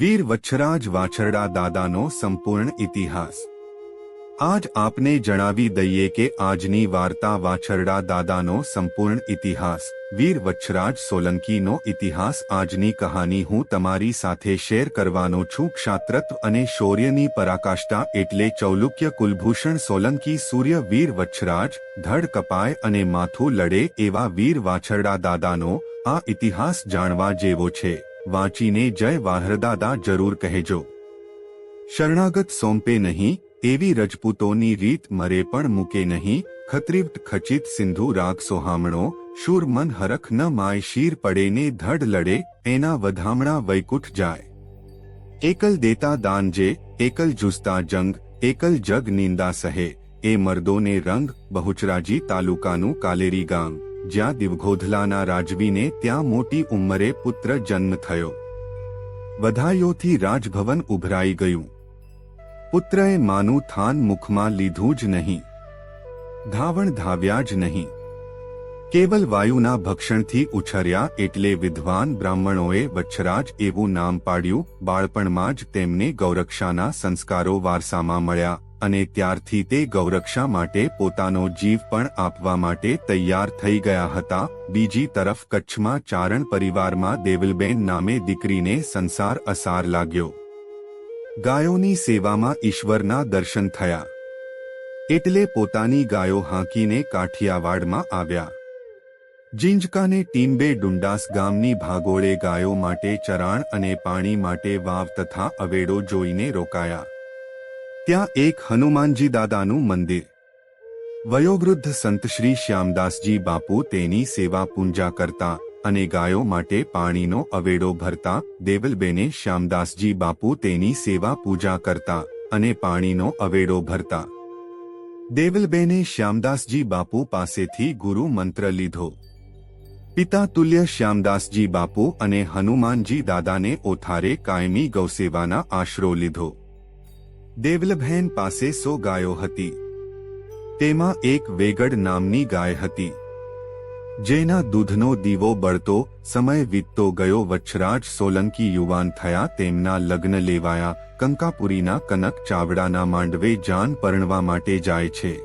વીર વચ્છરાજ વાછરડા દાદાનો સંપૂર્ણ ઇતિહાસ. આજ આપને જણાવી દઈએ કે આજની વાર્તા વાછરડા દાદાનો સંપૂર્ણ ઇતિહાસ, વીર વચ્છરાજ સોલંકીનો ઇતિહાસ આજની કહાની હું તમારી સાથે શેર કરવાનો છું. ક્ષાત્રત્વ અને શૌર્યની પરાકાષ્ઠા એટલે ચૌલુક્ય કુલભૂષણ સોલંકી સૂર્ય, વીર વચ્છરાજ, ધડ કપાય અને માથું લડે એવા વીર વાછરડા દાદાનો આ ઇતિહાસ જાણવા જેવો છે. વાંચીને જય વાહરદાદા જરૂર કહેજો. શરણાગત સોંપે નહીં, એવી રજપૂતોની રીત મરે પણ મૂકે નહીં ખત્રિવ્ટ ખચિત સિંધુ રાગ સોહામણો, શૂર મન હરખ ન માય શીર પડે ને ધડ લડે, એના વધામણા વૈકુઠ જાય. એકલ દેતા દાન જે, એકલ જુસ્તા જંગ, એકલ જગ નિંદા સહે, એ મર્દોને રંગ, બહુચરાજી તાલુકાનું કાલેરી ગામ. જ્યાં દિવઘોધલાના રાજવીને ત્યાં મોટી ઉંમરે પુત્ર જન્મ થયો. વધાયોથી રાજભવન ઉભરાઈ ગયું. પુત્રએ માનું થાન મુખમાં લીધું જ નહીં. ધાવણ ધાવ્યા જ નહીં. કેવલ વાયુના ભક્ષણથી ઉછર્યા એટલે વિદ્વાન બ્રાહ્મણોએ વચ્છરાજ એવું નામ પાડ્યું, બાળપણમાં જ તેમને ગૌરક્ષાના સંસ્કારો વારસામાં મળ્યા. અને ત્યારથી તે ગૌરક્ષા માટે પોતાનો જીવ પણ આપવા માટે તૈયાર થઈ ગયા હતા. બીજી તરફ કચ્છમાં ચારણ પરિવારમાં દેવલબેન નામે દીકરીને સંસાર અસાર લાગ્યો. ગાયોની સેવામાં ઈશ્વરના દર્શન થયા. એટલે પોતાની ગાયો હાંકીને કાઠિયાવાડમાં આવ્યા. જિંજકાને ટીમ્બે ડુંડાસ ગામની ભાગોળે ગાયો માટે ચરાણ અને પાણી માટે વાવ તથા અવેડો જોઈને રોકાયા. ત્યાં એક હનુમાનજી દાદાનું મંદિર. વયોવૃદ્ધ સંત શ્રી શ્યામદાસજી બાપુ તેની સેવા પૂંજા કરતા અને ગાયો માટે પાણીનો અવેડો ભરતા દેવલબેને શ્યામદાસજી બાપુ તેની સેવા પૂજા કરતા અને પાણીનો અવેડો ભરતા. દેવલબેને શ્યામદાસજી બાપુ પાસેથી ગુરુ મંત્ર લીધો. પિતા તુલ્ય શ્યામદાસજી બાપુ અને હનુમાનજી દાદાને ઓથારે કાયમી ગૌસેવાના આશરો લીધો. દેવલબહેન પાસે સો ગાયો હતી. તેમાં એક વેગડ નામની ગાય હતી. જેના દૂધનો દીવો બળતો સમય વીતતો ગયો વચ્છરાજ સોલંકી યુવાન થયા તેમના લગ્ન લેવાયા કંકાપુરીના કનક ચાવડાના માંડવે જાન પરણવા માટે જાય છે.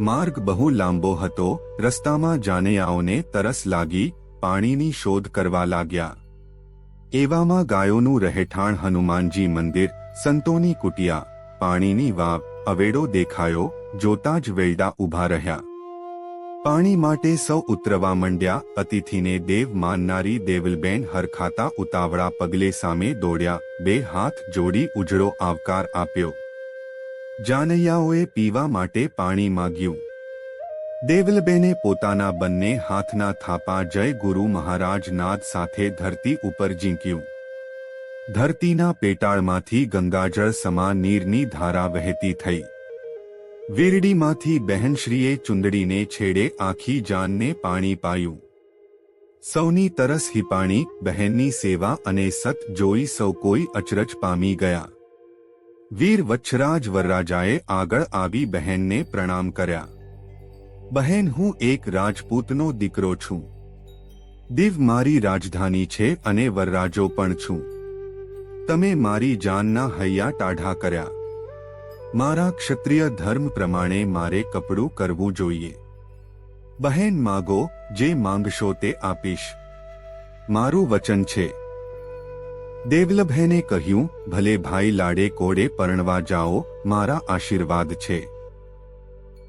માર્ગ બહુ લાંબો હતો, રસ્તામાં જાનૈયાઓને તરસ લાગી, પાણીની શોધ કરવા લાગ્યા. એવામાં ગાયોનું રહેઠાણ હનુમાનજી મંદિર સંતોની કુટિયા, પાણીની વાવ, અવેડો દેખાયો, જોતા જ વેલડા ઊભા રહ્યા. પાણી માટે સૌ ઉતરવા માંડ્યા, અતિથિને દેવ માનનારી દેવલબેન હરખાતા ઉતાવળા પગલે સામે દોડ્યા, બે હાથ જોડી ઉજળો આવકાર આપ્યો. જાનૈયાઓએ પીવા માટે પાણી માગ્યું. દેવલબેને પોતાના બંને હાથના થાપા જય ગુરુ મહારાજ નાદ સાથે ધરતી ઉપર ઝીંક્યું. ધરતીના પેટાળમાંથી ગંગાજળ સમા નીરની ધારા વહેતી થઈ. વીરડીમાંથી બહેનશ્રીએ ચુંદડીને છેડે આખી જાનને પાણી પાયું. સૌની તરસ હિપાણી બહેનની સેવા અને સત જોઈ સૌ કોઈ અચરજ પામી ગયા. વીર વચ્છરાજ વરરાજાએ આગળ આવી બહેનને પ્રણામ કર્યા. બહેન, હું એક રાજપૂતનો દીકરો છું. દિવ મારી રાજધાની છે અને વરરાજો પણ છું. તમે મારી જાનના હૈયા ટાઢા કર્યા. મારા ક્ષત્રિય ધર્મ પ્રમાણે મારે કપડું કરવું જોઈએ. બહેન માગો, જે માંગશો તે આપીશ. મારું વચન છે. દેવલભેને કહ્યું, ભલે ભાઈ લાડે કોડે પરણવા જાઓ, મારા આશીર્વાદ છે.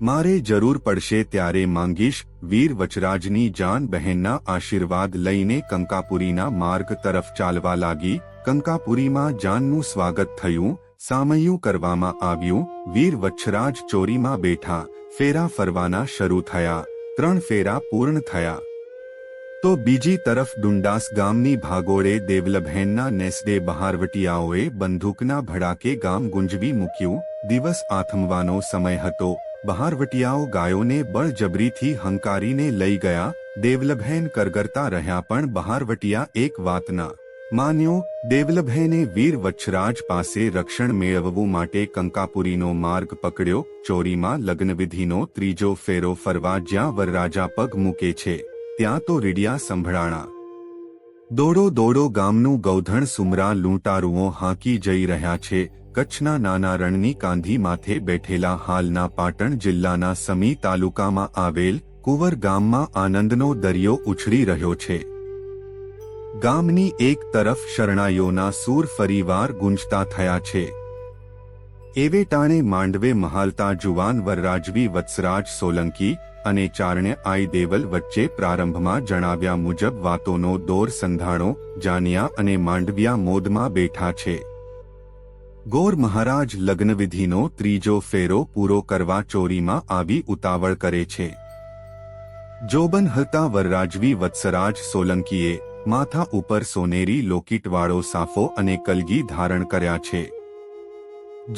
મારે જરૂર પડશે ત્યારે માંગીશ, વીર વચરાજની જાન બહેનના આશીર્વાદ લઈને કંકાપુરીના માર્ગ તરફ ચાલવા લાગી કંકાપુરીમાં જાનનું સ્વાગત થયું, સામયું કરવામાં આવ્યું, વીર વચ્છરાજ ચોરીમાં બેઠા, ફેરા ફરવાના શરૂ થયા, ત્રણ ફેરા પૂર્ણ થયા. તો બીજી તરફ ડુંડાસ ગામની ભાગોળે દેવલભેનના નેસડે બહારવટિયાઓએ બંદૂકના ભડાકે ગામ ગુંજવી મૂક્યું, દિવસ આથમવાનો સમય હતો, બહારવટિયાઓ ગાયોને બળજબરીથી હંકારીને લઈ ગયા, દેવલભેન કરગરતા રહ્યા પણ બહારવટિયા એક વાતના માન્યો, દેવલભેને વીર વચ્છરાજ પાસે રક્ષણ મેળવવું માટે કંકાપુરીનો માર્ગ પકડ્યો, ચોરીમાં લગ્નવિધિનો ત્રીજો ફેરો ફરવા જ્યાં વરરાજા પગ મૂકે છે, ત્યાં તો રીડિયા સંભળાણા. દોડો દોડો ગામનું ગૌધણ સુમરા લૂંટારુઓ હાંકી જઈ રહ્યા છે, કચ્છના નાના રણની કાંધી માથે બેઠેલા હાલના પાટણ જિલ્લાના સમી તાલુકામાં આવેલ કુંવર ગામમાં આનંદનો દરિયો ઉછળી રહ્યો છે. ગામની એક તરફ શરણાઈઓના સૂર ફરીવાર ગુંજતા થયા છે. એવે ટાણે માંડવે મહાલતા જુવાન વરરાજવી વત્સરાજ સોલંકી અને ચારણે આઈ દેવલ વચ્ચે પ્રારંભમાં જણાવ્યા મુજબ વાતોનો દોર સંધાણો, જાનિયા અને માંડવિયા મોદમાં બેઠા છે. ગોર મહારાજ લગ્નવિધિનો ત્રીજો ફેરો પૂરો કરવા ચોરીમાં આવી ઉતાવળ કરે છે. જોબન હતા વરરાજવી વત્સરાજ સોલંકીએ માથા ઉપર સોનેરી લોકીટવાળો સાફો અને કલગી ધારણ કર્યા છે.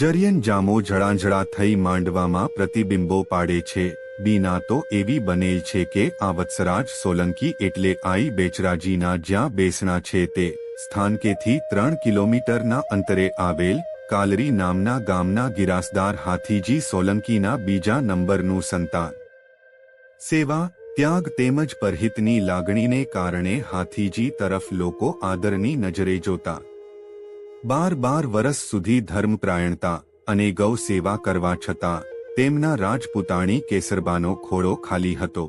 જરિયન જામો જળાંજળા થઈ માંડવામાં પ્રતિબિંબો પાડે છે. બીના તો એવી બનેલ છે કે આ વત્સરાજ સોલંકી એટલે આઈ બેચરાજીના જ્યાં બેસણા છે તે સ્થાનકેથી ત્રણ કિલોમીટરના અંતરે આવેલ કાલરી નામના ગામના ગિરાસદાર હાથીજી સોલંકીના બીજા નંબરનું સંતાન. સેવા ત્યાગ તેમજ પરહિતની લાગણીને કારણે હાથીજી તરફ લોકો આદરની નજરે જોતા. બાર બાર વરસ સુધી ધર્મપ્રાયણતા અને ગૌ સેવા કરવા છતાં તેમના રાજપૂતાણી કેસરબાનો ખોળો ખાલી હતો.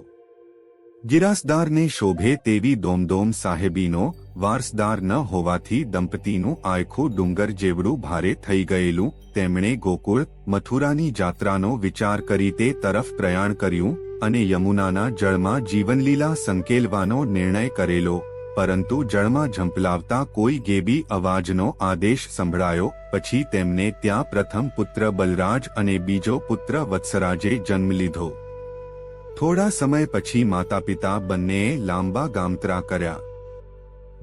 ગિરાસદારને શોભે તેવી દોમદોમ સાહેબીનો વારસદાર ન હોવાથી દંપતીનું આયખું ડુંગર જેવડું ભારે થઈ ગયેલું, તેમણે ગોકુળ, મથુરાની જાત્રાનો વિચાર કરી તે તરફ પ્રયાણ કર્યું અને યમુનાના જળમાં જીવનલીલા સંકેલવાનો નિર્ણય કરેલો, પરંતુ જળમાં ઝંપલાવતા કોઈ ગેબી અવાજનો આદેશ સંભળાયો, પછી તેમને ત્યાં પ્રથમ પુત્ર બલરાજ અને બીજો પુત્ર વત્સરાજે જન્મ લીધો. થોડા સમય પછી માતા પિતા બંનેએ લાંબા ગામતરા કર્યા.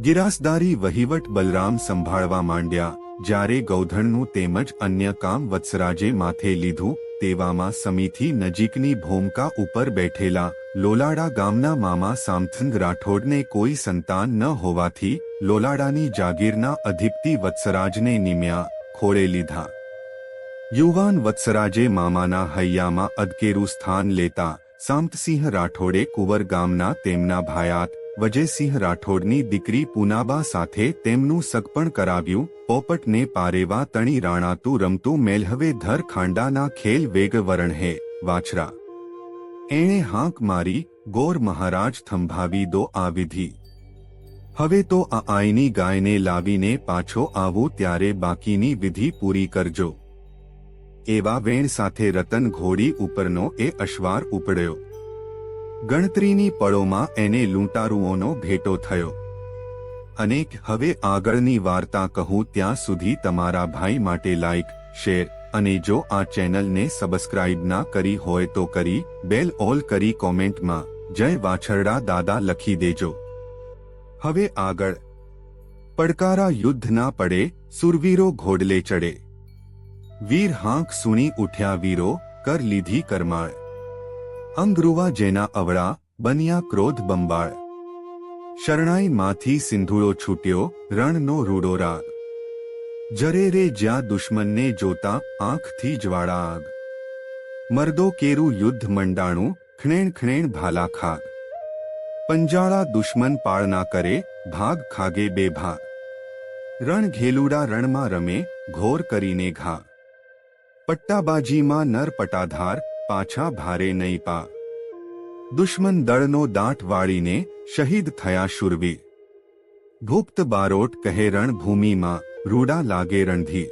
ગિરાસદારી વહીવટ બલરામ સંભાળવા માંડ્યા, જ્યારે ગૌધણનું તેમજ અન્ય કામ વત્સરાજે માથે લીધું, તેવામાં સમીથી નજીકની ભૂમકા ઉપર બેઠેલા લોલાડા ગામના મામા સામથંગ રાઠોડને કોઈ સંતાન ન હોવાથી લોલાડાની જાગીરના અધિપતિ વત્સરાજને નિમ્યા, ખોળે લીધા. યુવાન વત્સરાજે મામાના હૈયામાં અદકેરું સ્થાન લેતા સામતસિંહ રાઠોડે કુંવર ગામના તેમના ભાયાત વજયસિંહ રાઠોડની દીકરી પૂનાબા સાથે તેમનું સગપણ કરાવ્યું, પોપટને પારેવા તણી રાણાતું રમતું મેલહવે ધર ખાંડાના ખેલ વેગ વરણહે, વાછરા. એણે હાંક મારી, ગોર મહારાજ થંભાવી દો આ વિધિ. હવે તો આ આઈની ગાયને લાવીને પાછો આવું ત્યારે બાકીની વિધિ પૂરી કરજો. એવા વેણ સાથે રતન ઘોડી ઉપરનો એ અશ્વાર ઉપડ્યો. ગણતરીની પળોમાં એને લૂંટારુઓનો ભેટો થયો. અનેક હવે આગળની વાર્તા કહું ત્યાં સુધી તમારા ભાઈ માટે લાઇક શેર અને જો આ ચેનલને સબસ્ક્રાઇબ ના કરી હોય તો કરી બેલ ઓલ કરી કોમેન્ટમાં, જય વાછરડા દાદા લખી દેજો. હવે આગળ. પડકારા યુદ્ધ ના પડે, સુરવીરો ઘોડલે ચડે. વીર હાંક સુણી ઉઠ્યા વીરો, કર લીધી કરમાળ. અંગરુવા જેના અવળા બન્યા ક્રોધ બંબાળ. શરણાઈ માંથી સિંધુળો છૂટ્યો, રણનો રૂડો રાગ. જરે રે જ્યાં દુશ્મનને જોતા આંખથી જ્વાળા આગ મર્દો કેરું યુદ્ધ મંડાણું, ખણેણ ખણેણ ભાલા ખાગ. પંજાળા દુશ્મન પાળના કરે, ભાગ ખાગે બે ભાગ. રણ ઘેલુડા રણમાં રમે, ઘોર કરીને ઘા. પટ્ટાબાજીમાં નર પટાધાર, પાછા ભારે નહીં પા. દુશ્મન દળનો દાંટ વાળીને શહીદ થયા શુરવીર ગુપ્ત બારોટ કહે રણભૂમિમાં, રૂડા લાગે રણધી.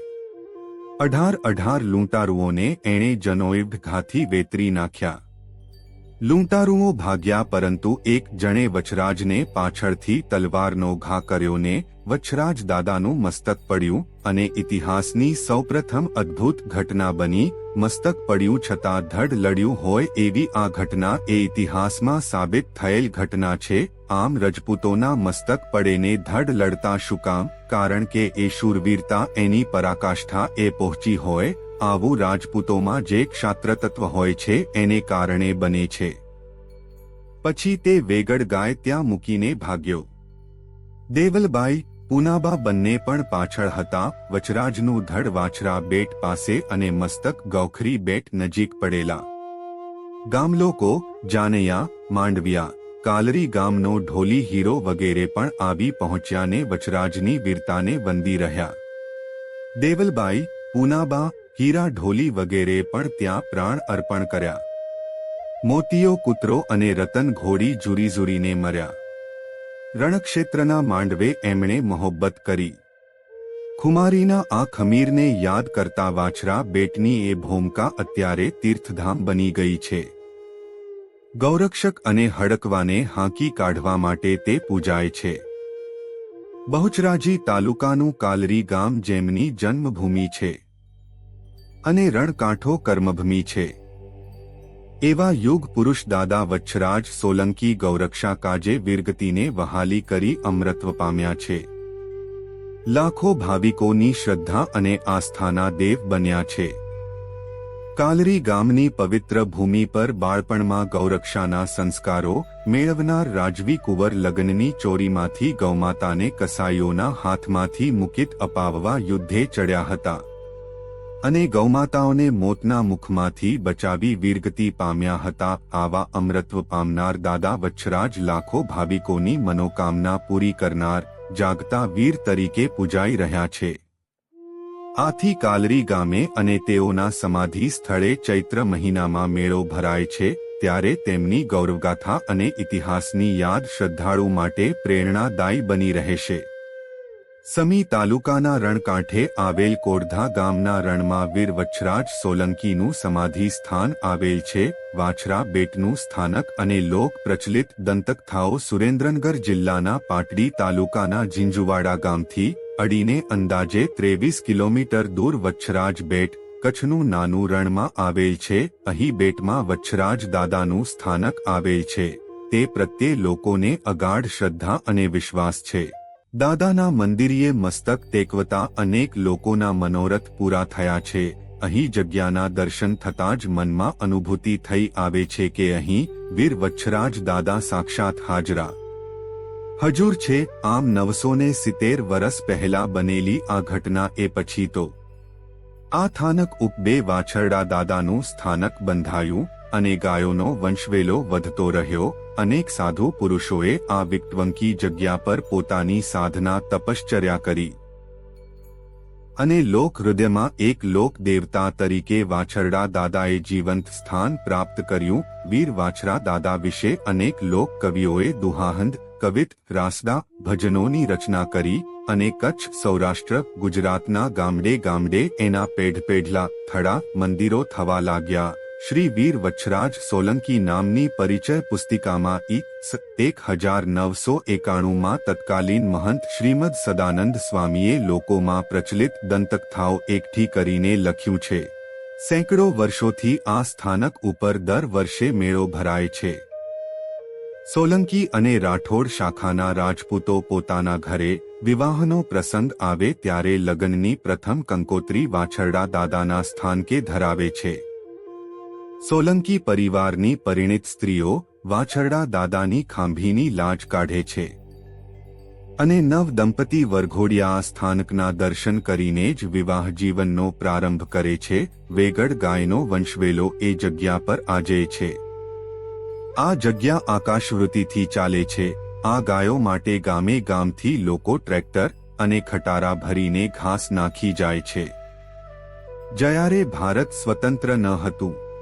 અઢાર અઢાર લૂંટારુઓને એણે જનોઈભ ઘાથી વેતરી નાખ્યા. લૂંટારુઓ ભાગ્યા પરંતુ એક જણે વચરાજને પાછળથી તલવારનો ઘા કર્યો ને વચરાજ દાદાનું મસ્તક પડ્યું અને ઇતિહાસની સૌપ્રથમ અદ્ભુત ઘટના બની મસ્તક પડ્યું છતાં ધડ લડ્યું હોય એવી આ ઘટના એ ઇતિહાસમાં સાબિત થયેલ ઘટના છે. આમ રજપૂતોના મસ્તક પડેને ધડ લડતા શું કામ? કારણ કે એ શૂરવીરતા એની પરાકાષ્ઠા એ પહોંચી હોય, આવું રાજપૂતોમાં જે ક્ષાત્રતત્વ હોય છે એને કારણે બને છે. પછી તે વેગડ ગાય ત્યાં મૂકીને ભાગ્યો. દેવલબાઈ પૂનાબા બંને પણ પાછળ હતા, વચરાજનું ધડ વાછરા બેટ પાસે અને મસ્તક ગૌખરી બેટ નજીક પડેલા. ગામલોકો, જાનૈયા, માંડવિયા, કાલરી ગામનો ઢોલી હીરો વગેરે પણ આવી પહોંચ્યાને વચરાજની વીરતાને વંદી રહ્યા. દેવલબાઈ, પૂનાબા, હીરા ઢોલી વગેરે પણ ત્યાં પ્રાણ અર્પણ કર્યા. મોતીયો કૂતરો અને રતન ઘોડી ઝુરીઝુરીને મર્યા. રણક્ષેત્રના માંડવે એમણે મોહબ્બત કરી ખુમારીના આ ખમીરને યાદ કરતા વાછરા બેટની એ ભૂમકા અત્યારે તીર્થધામ બની ગઈ છે ગૌરક્ષક અને હડકવાને હાંકી કાઢવા માટે તે પૂજાય છે બહુચરાજી તાલુકાનું કાલરી ગામ જેમની જન્મભૂમિ છે અને રણકાંઠો કર્મભૂમિ છે એવા યુગ પુરુષ દાદા વચ્છરાજ સોલંકી ગૌરક્ષા કાજે વીરગતિને વહાલી કરી અમૃત્વ પામ્યા છે. લાખો ભાવિકોની શ્રદ્ધા અને આસ્થાના દેવ બન્યા છે. કાલરી ગામની પવિત્ર ભૂમિ પર બાળપણમાં ગૌરક્ષાના સંસ્કારો, મેળવનાર રાજવી કુંવર લગ્નની ચોરીમાંથી ગૌમાતાને કસાઈઓના હાથમાંથી મુકિત અપાવવા યુદ્ધે ચડ્યા હતા. અને ગૌમાતાઓને મોતના મુખમાંથી બચાવી વીરગતિ પામ્યા હતા. આવા અમૃત્વ પામનાર દાદા વચ્છરાજ લાખો ભાવિકોની મનોકામના પૂરી કરનાર, જાગતા વીર તરીકે પૂજાઈ રહ્યા છે. આથી કાલરી ગામે અને તેઓના સમાધિ સ્થળે ચૈત્ર મહિનામાં મેળો ભરાય છે, ત્યારે તેમની ગૌરવગાથા અને ઇતિહાસની યાદ શ્રદ્ધાળુ માટે પ્રેરણાદાયી બની રહેશે. સમી તાલુકાના રણકાંઠે આવેલ કોરધા ગામના રણમાં વીર વચ્છરાજ સોલંકીનું સમાધિ સ્થાન આવેલ છે. વાછરા બેટનું સ્થાનક અને લોક પ્રચલિત દંતકથાઓ સુરેન્દ્રનગર જિલ્લાના પાટડી તાલુકાના ઝીંઝુવાડા ગામથી અડીને અંદાજે ત્રેવીસ કિલોમીટર દૂર વચ્છરાજ બેટ કચ્છનું નાનું રણમાં આવેલ છે. અહીં બેટમાં વચ્છરાજ દાદાનું સ્થાનક આવેલ છે. તે પ્રત્યે લોકોને અગાઢ શ્રદ્ધા અને વિશ્વાસ છે. દાદાના મંદિરીએ મસ્તક ટેકવતા અનેક લોકોના મનોરથ પૂરા થયા છે. અહીં જગ્યાના દર્શન થતાં જ મનમાં અનુભૂતિ થઈ આવે છે કે અહીં વીર વચ્છરાજ દાદા સાક્ષાત હાજરા. હજુર છે, આમ નવસો ને સિત્તેર વરસ પહેલા બનેલી આ ઘટના એ પછી તો. આ સ્થાનક ઉપબે વાછરડા દાદાનું સ્થાનક બંધાયું અને ગાયોનો વંશવેલો વધતો રહ્યો. અનેક સાધુ પુરુષોએ આ વિક્ટવંકી જગ્યા પર પોતાની સાધના તપશ્ચર્યા કરી. અને લોક હૃદયમાં એક લોક દેવતા તરીકે વાછરડા દાદાએ જીવંત સ્થાન પ્રાપ્ત કર્યું. વીર વાછરા દાદા વિશે અનેક લોક કવિઓએ દુહાહંદ, કવિત, રાસડા, ભજનોની રચના કરી અને કચ્છ સૌરાષ્ટ્ર, ગુજરાતના ગામડે ગામડે એના પેઢ પેઢલા થડા મંદિરો થવા લાગ્યા. શ્રી વીર વચ્છરાજ સોલંકી નામની પરિચય પુસ્તિકામાં ઈ એક હજાર નવસો એકાણુંમાં તત્કાલીન મહંત શ્રીમદ સદાનંદ સ્વામીએ લોકોમાં પ્રચલિત દંતકથાઓ એકઠી કરીને લખ્યું છે. સેંકડો વર્ષોથી આ સ્થાનક ઉપર દર વર્ષે મેળો ભરાય છે. સોલંકી અને રાઠોડ શાખાના રાજપૂતો પોતાના ઘરે વિવાહનો પ્રસંગ આવે ત્યારે લગ્નની પ્રથમ કંકોત્રી વાછરડા દાદાના સ્થાનકે ધરાવે છે. સોલંકી પરિવારની પરિણિત સ્ત્રીઓ વાછરડા દાદાની ખાંભીની લાજ કાઢે છે. અને નવ દંપતી વરઘોડિયા સ્થાનકના દર્શન કરીને જ વિવાહ જીવનનો પ્રારંભ કરે છે. વેગડ ગાયનો વંશવેલો એ જગ્યા પર આજે છે. આ જગ્યા આકાશવૃત્તિથી ચાલે છે. આ ગાયો માટે ગામે ગામથી લોકો ટ્રેક્ટર અને ખટારા ભરીને ઘાસ નાખી જાય છે. જયારે ભારત સ્વતંત્ર ન હતું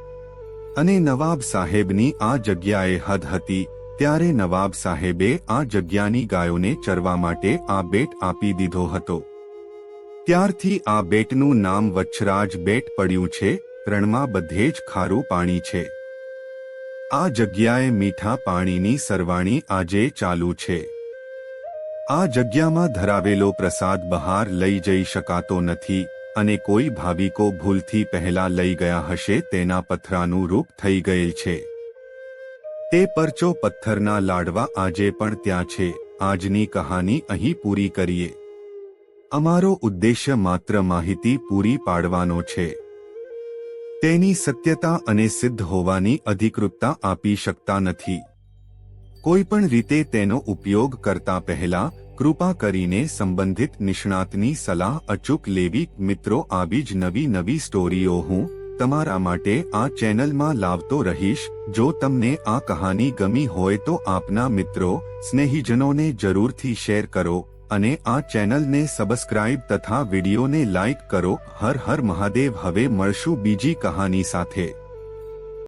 અને નવાબ સાહેબની આ જગ્યાએ હદ હતી, ત્યારે નવાબ સાહેબે આ જગ્યાની ગાયોને ચરવા માટે આ બેટ આપી દીધો હતો. ત્યારથી આ બેટનું નામ વચ્છરાજ બેટ પડ્યું છે, રણમાં બધે જ ખારું પાણી છે. આ જગ્યાએ મીઠા પાણીની સરવાણી આજે ચાલુ છે. આ જગ્યામાં ધરાવેલો પ્રસાદ બહાર લઈ જઈ શકાતો નથી અને કોઈ ભાવિકો ભૂલથી પહેલા લઈ ગયા હશે તેના પથરાનું રૂપ થઈ ગયેલ છે. તે પરચો પથ્થરના લાડવા આજે પણ ત્યાં છે. આજની કહાની અહીં પૂરી કરીએ. અમારો ઉદ્દેશ્ય માત્ર માહિતી પૂરી પાડવાનો છે. તેની સત્યતા અને સિદ્ધ હોવાની અધિકૃતતા આપી શકતા નથી. કોઈ પણ રીતે તેનો ઉપયોગ કરતા પહેલા કૃપા કરીને સંબંધિત નિષ્ણાતની સલાહ અચૂક લેવી. મિત્રો, આવી જ નવી નવી સ્ટોરીઓ હું તમારા માટે આ ચેનલમાં લાવતો રહીશ. જો તમને આ કહાની ગમી હોય તો આપના મિત્રો, સ્નેહીજનોને જરૂરથી શેર કરો અને આ ચેનલને સબસ્ક્રાઇબ તથા વિડીયોને લાઇક કરો. હર હર મહાદેવ. હવે મળશું બીજી કહાની સાથે.